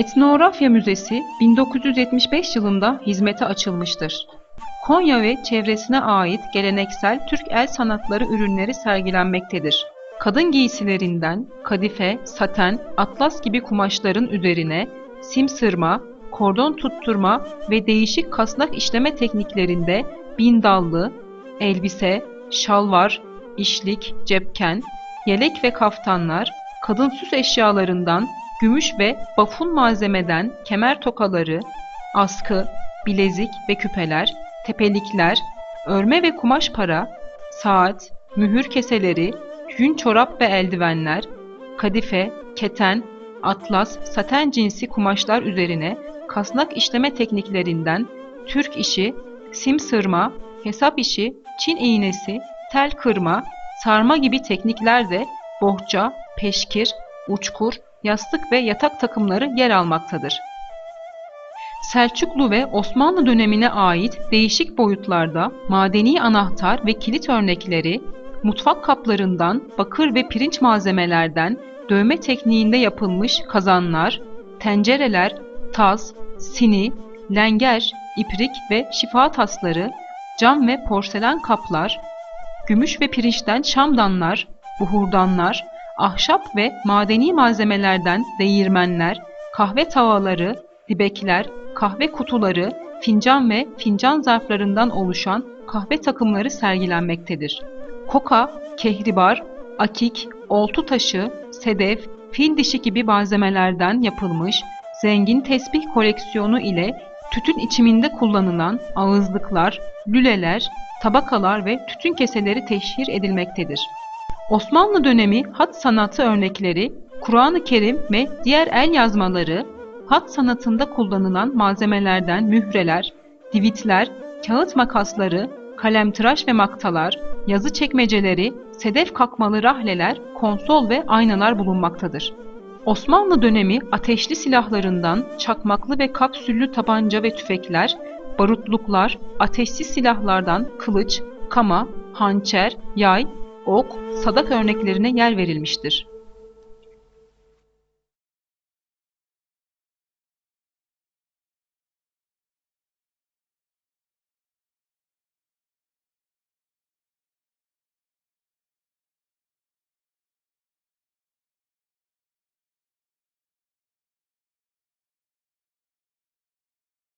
Etnografya Müzesi 1975 yılında hizmete açılmıştır. Konya ve çevresine ait geleneksel Türk el sanatları ürünleri sergilenmektedir. Kadın giysilerinden kadife, saten, atlas gibi kumaşların üzerine simsırma, kordon tutturma ve değişik kasnak işleme tekniklerinde bindallı, elbise, şalvar, işlik, cepken, yelek ve kaftanlar, kadın süs eşyalarından gümüş ve bafun malzemeden kemer tokaları, askı, bilezik ve küpeler, tepelikler, örme ve kumaş para, saat, mühür keseleri, yün çorap ve eldivenler, kadife, keten, atlas, saten cinsi kumaşlar üzerine kasnak işleme tekniklerinden Türk işi, sim sırma, hesap işi, Çin iğnesi, tel kırma, sarma gibi teknikler de bohça, peşkir, uçkur, yastık ve yatak takımları yer almaktadır. Selçuklu ve Osmanlı dönemine ait değişik boyutlarda madeni anahtar ve kilit örnekleri, mutfak kaplarından bakır ve pirinç malzemelerden dövme tekniğinde yapılmış kazanlar, tencereler, taz, sini, lenger, iprik ve şifa tasları, cam ve porselen kaplar, gümüş ve pirinçten şamdanlar, buhurdanlar, ahşap ve madeni malzemelerden değirmenler, kahve tavaları, dibekler, kahve kutuları, fincan ve fincan zarflarından oluşan kahve takımları sergilenmektedir. Koka, kehribar, akik, oltu taşı, sedef, fil dişi gibi malzemelerden yapılmış zengin tesbih koleksiyonu ile tütün içiminde kullanılan ağızlıklar, lüleler, tabakalar ve tütün keseleri teşhir edilmektedir. Osmanlı dönemi hat sanatı örnekleri, Kur'an-ı Kerim ve diğer el yazmaları, hat sanatında kullanılan malzemelerden mühreler, divitler, kağıt makasları, kalemtıraş ve maktalar, yazı çekmeceleri, sedef kakmalı rahleler, konsol ve aynalar bulunmaktadır. Osmanlı dönemi ateşli silahlarından çakmaklı ve kapsüllü tabanca ve tüfekler, barutluklar, ateşsiz silahlardan kılıç, kama, hançer, yay, ok, sadak örneklerine yer verilmiştir.